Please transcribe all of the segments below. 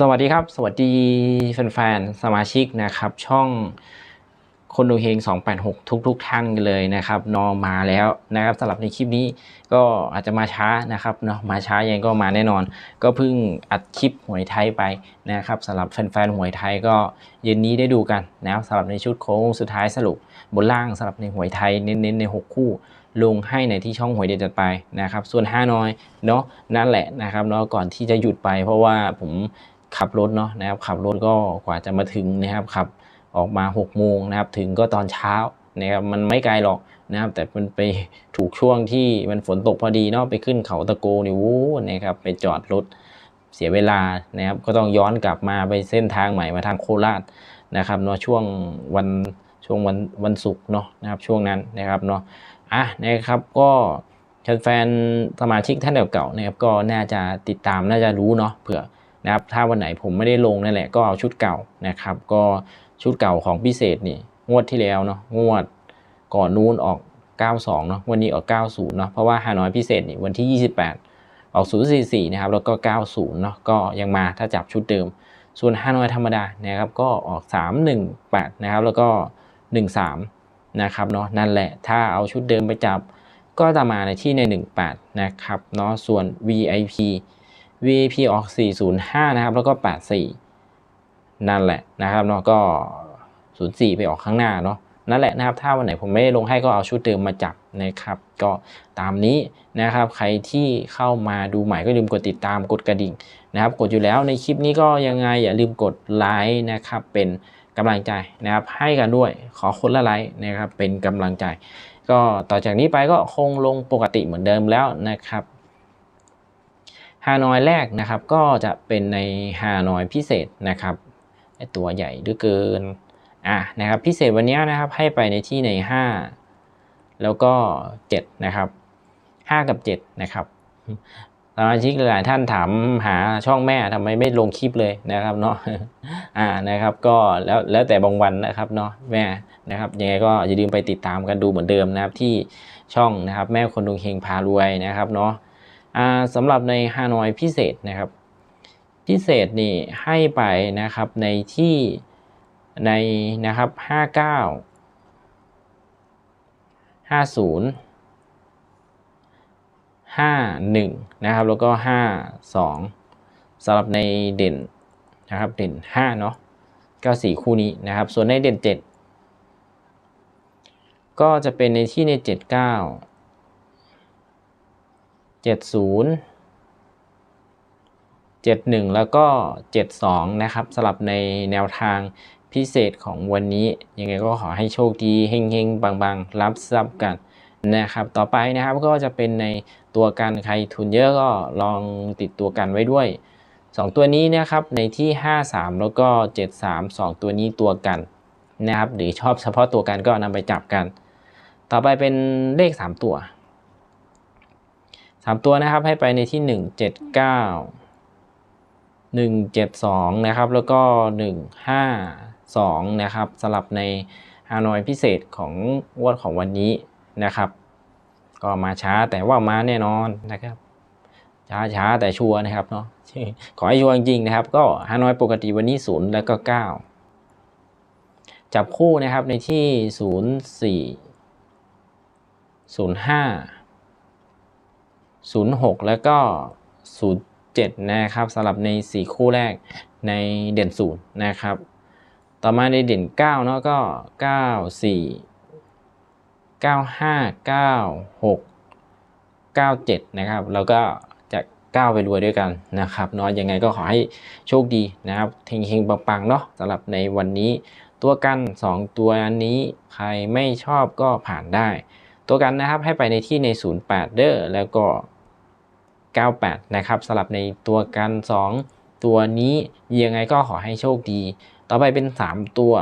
สวัสดีครับ สวัสดีแฟนๆ สมาชิกนะครับ ช่องคนดูเฮง 286 ทุกๆท่านเลยนะครับนอมาแล้วนะครับสำหรับในคลิปนี้ก็อาจจะมาช้านะครับเนาะมาช้ายังก็มาแน่นอน ก็เพิ่งอัดคลิปหวยไทยไปนะครับสำหรับแฟนๆหวยไทยก็เย็นนี้ได้ดูกันนะครับสำหรับในชุดโค้งสุดท้ายสรุปบนล่างสำหรับในหวยไทยเน้นๆใน 6 คู่ลงให้ในที่ช่องหวยเด็ดจัดไปนะครับ ส่วน5น้อยเนาะนั่นแหละนะครับเนาะก่อนที่จะหยุดไปเพราะว่าผม ขับรถเนาะนะครับขับรถก็กว่าจะมาถึงนะครับขับออกมา6โมงนะครับถึงก็ตอนเช้านะครับมันไม่ไกลหรอกนะครับแต่มันไปถูกช่วงที่มันฝนตกพอดีเนาะไปขึ้นเขาตะโกนี่วู้นะครับไปจอดรถเสียเวลานะครับก็ต้องย้อนกลับมาไปเส้นทางใหม่มาทางโคราชนะครับเนาะช่วงวันช่วงวันวันศุกร์เนาะนะครับช่วงนั้นนะครับเนาะอะนะครับก็แฟนสมาชิกท่านเก่าๆนะครับก็น่าจะติดตามน่าจะรู้เนาะเผื่อ นะครับถ้าวันไหนผมไม่ได้ลงนั่นแหละก็เอาชุดเก่านะครับก็ชุดเก่าของพิเศษนี่งวดที่แล้วเนาะงวดก่อนนู้นออก 92 เนาะวันนี้ออก 90 เนาะเพราะว่าฮานอยพิเศษนี่วันที่ 28 ออก 044 นะครับแล้วก็ 90 เนาะก็ยังมาถ้าจับชุดเดิม ส่วนฮานอยธรรมดานะครับก็ออก 318 นะครับแล้วก็ 13 นะครับเนาะนั่นแหละถ้าเอาชุดเดิมไปจับก็จะมาในที่ใน 18 นะครับเนาะส่วน VIP VIP ออก 405 นะครับ แล้วก็ 84 นั่นแหละนะครับเนาะก็ 04 ไปออกข้างหน้าเนาะนั่นแหละนะครับ ถ้าวันไหนผมไม่ได้ลงให้ก็เอาชุดเดิมมาจับนะครับ ก็ตามนี้นะครับ ใครที่เข้ามาดูใหม่ก็ลืมกดติดตามกดกระดิ่งนะครับ กดอยู่แล้วในคลิปนี้ก็ยังไงอย่าลืมกดไลค์นะครับ เป็นกำลังใจนะครับ ให้กันด้วยขอคนละไลค์นะครับ เป็นกำลังใจ ก็ต่อจากนี้ไปก็คงลงปกติเหมือนเดิมแล้วนะครับ ฮานอยแรกนะครับก็จะเป็นในฮานอยพิเศษนะครับตัวใหญ่เหลือเกินอะนะครับพิเศษวันนี้นะครับให้ไปในที่ใน 5 แล้วก็7นะครับ5 กับ7นะครับสมาชิกหลายท่านถามหาช่องแม่ทำไมไม่ลงคลิปเลยนะครับเนาะอ่านะครับก็แล้วแล้วแต่บางวันนะครับเนาะแม่นะครับยังไงก็อย่าลืมไปติดตามกันดูเหมือนเดิมนะครับที่ช่องนะครับแม่คนดวงเฮงพารวยนะครับเนาะ สำหรับในฮานอยพิเศษนะครับ พิเศษนี่ให้ไปนะครับในที่ในนะครับ 59 50 51 นะครับ แล้วก็ 52สำหรับในเด่นนะครับเด่น 5 เนาะก็4คู่นี้นะครับ ส่วนในเด่น 7 ก็จะเป็นในที่ใน 79 70 71 แล้วก็ 72 นะครับสำหรับในแนวทางพิเศษของวันนี้ ยังไงก็ขอให้โชคดีเฮงๆบางๆ รับทรัพย์กันนะครับ ต่อไปนะครับก็จะเป็นในตัวกันใครทุนเยอะก็ลองติดตัวกันไว้ด้วย 2 ตัวนี้นะครับในที่ 53 แล้วก็ 73 2 ตัวนี้ตัวกันนะครับหรือชอบเฉพาะตัวกันก็นำไปจับกัน ต่อไปเป็นเลข 3 ตัว 3 ตัวนะครับให้ไปในที่ 179 172 นะครับ แล้วก็ 152 นะครับสลับในฮานอยพิเศษของงวดของวันนี้นะครับ ก็มาช้าแต่ว่ามาแน่นอนนะครับช้าช้าแต่ชัวร์นะครับเนาะขอให้ชัวร์จริงๆนะครับ ก็ฮานอยปกติวันนี้0แล้วก็9จับคู่นะครับในที่04 05 06 แล้วก็ 07 นะครับสำหรับใน 4 คู่แรกในเด่นศูนย์นะครับ ต่อมาในเด่น9เนาะก็ 94 95 96 97 นะครับ แล้วก็จะก้าวไปรวยด้วยกันนะครับเนาะยังไงก็ขอให้โชคดีนะครับเฮงๆปังๆเนาะสำหรับในวันนี้ตัวกัน 2 ตัวนี้ใครไม่ชอบก็ผ่านได้ ตัวกันนะครับให้ไปในที่ใน 08 เด้อแล้วก็ 98 นะครับสำหรับในตัวกัน 2 ตัวนี้ยังไงก็ขอให้โชคดี ต่อไปเป็น 3 ตัว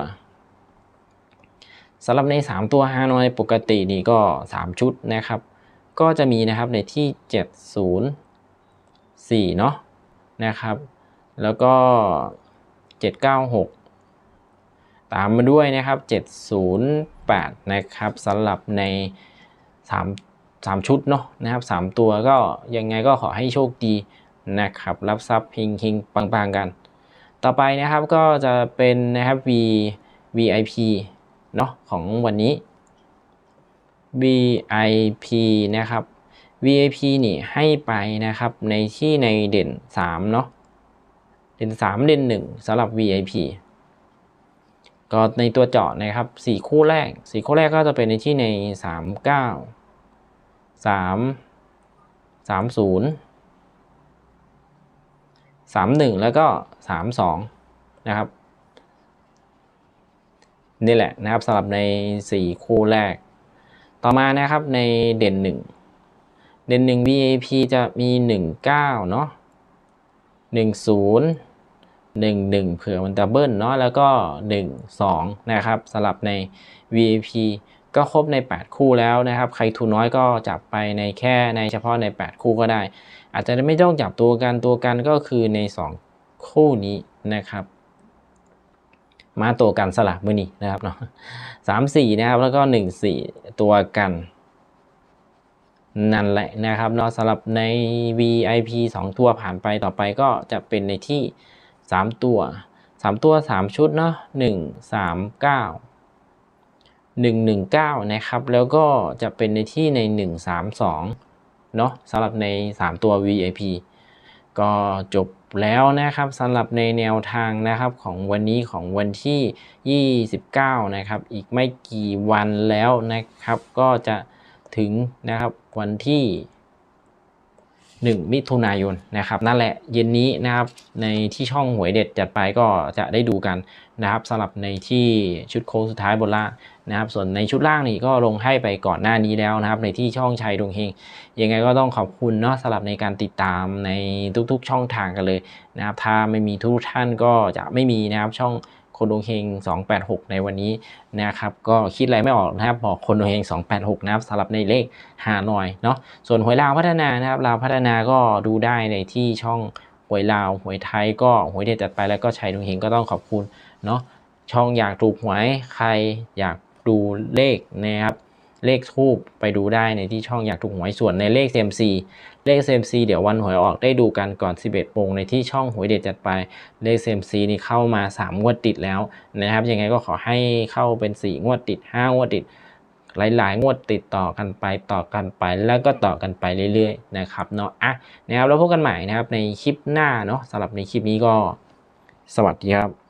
สำหรับใน 3 ตัวฮานอยปกตินี่ก็ 3 ชุดนะครับ ก็จะมีนะครับในที่ 704 เนาะนะครับ แล้วก็ 796 ตามมาด้วยนะครับ 708 นะครับสำหรับใน 3 3 ชุดเนาะนะครับ 3 ตัวก็ยังไงก็ขอให้โชคดีนะครับ รับทรัพย์พิงคิงปังๆกัน ต่อไปนะครับก็จะเป็นนะครับ V VIP เนาะของวันนี้ VIP นะครับ VIP นี่ให้ไปนะครับในที่ในเด่น3เนาะเด่น 3 เด่น 1สำหรับ VIP ก็ในตัวเจาะนะครับ 4 คู่แรก 4 คู่แรกก็จะเป็นในที่ใน 3 9 3 3 0 3 1แล้วก็3 2นะครับ นี่แหละนะครับสำหรับใน 4 คู่แรก ต่อมานะครับในเด่น 1 เด่น 1 VIP จะมี 1 9เนาะ1 0 1 1 เผื่อมันดับเบิลเนาะแล้วก็ 1 2 นะครับสำหรับใน VIP ก็ครบใน 8 คู่แล้วนะครับ ใครทุนน้อยก็จับไปในแค่ในเฉพาะใน 8 คู่ก็ได้ อาจจะไม่ต้องจับตัวกันตัวกันก็คือใน 2 คู่นี้นะครับ มาตัวกันสลับมือนี้นะครับเนาะสามสี่นะครับแล้วก็หนึ่งสี่ตัวกันนั่นแหละนะครับเนาะสำหรับใน VIP 2 ตัวผ่านไปต่อไปก็จะเป็นในที่ 3 ตัว 3 ตัว 3 ชุดเนาะ1 3 9 1 1 9 นะครับ แล้วก็จะเป็นในที่ใน 1 3 2 เนาะสำหรับใน 3 ตัว VIP ก็จบแล้วนะครับสำหรับในแนวทางนะครับของวันนี้ของวันที่ 29 นะครับ อีกไม่กี่วันแล้วนะครับ ก็จะถึงนะครับวันที่ 1 มิถุนายนนะครับนั่นแหละเย็นนี้นะครับในที่ช่องหวยเด็ดจัดไปก็จะได้ดูกันนะครับสำหรับในที่ชุดโค้งสุดท้ายบนล่างนะครับส่วนในชุดล่างนี่ก็ลงให้ไปก่อนหน้านี้แล้วนะครับ ในที่ช่องชัยดวงเฮงยังไงก็ต้องขอบคุณเนาะสำหรับในการติดตามในทุกๆช่องทางกันเลยนะครับถ้าไม่มีทุกท่านก็จะไม่มีนะครับช่อง คนดวงเฮง286 ในวันนี้นะครับ ก็คิดอะไรไม่ออกนะครับบอกคนดวงเฮง286 นะครับสำหรับในเลขหาหน่อยเนาะส่วนหวยลาวพัฒนานะครับลาวพัฒนาก็ดูได้ในที่ช่องหวยลาวหวยไทยก็หวยเด็ดจัดไปแล้วก็ชัยดวงเฮงก็ต้องขอบคุณเนาะช่องอยากถูกหวยใครอยากดูเลขนะครับ เลขทูบไปดูได้ในที่ช่องอยากถูกหวยส่วนในเลข CMC เลข CMC เดี๋ยววันหวยออกได้ดูกันก่อน 11โมงในที่ช่องหวยเด็ดจัดไปเลข CMC นี่เข้ามา 3 งวดติดแล้วนะครับยังไงก็ขอให้เข้าเป็น 4 งวดติด 5 งวดติด หลาย ๆ งวดติดต่อกันไปต่อกันไปแล้วก็ต่อกันไปเรื่อยๆนะครับเนาะอะนะครับแล้วพบกันใหม่นะครับในคลิปหน้าเนาะสำหรับในคลิปนี้ก็ สวัสดีครับ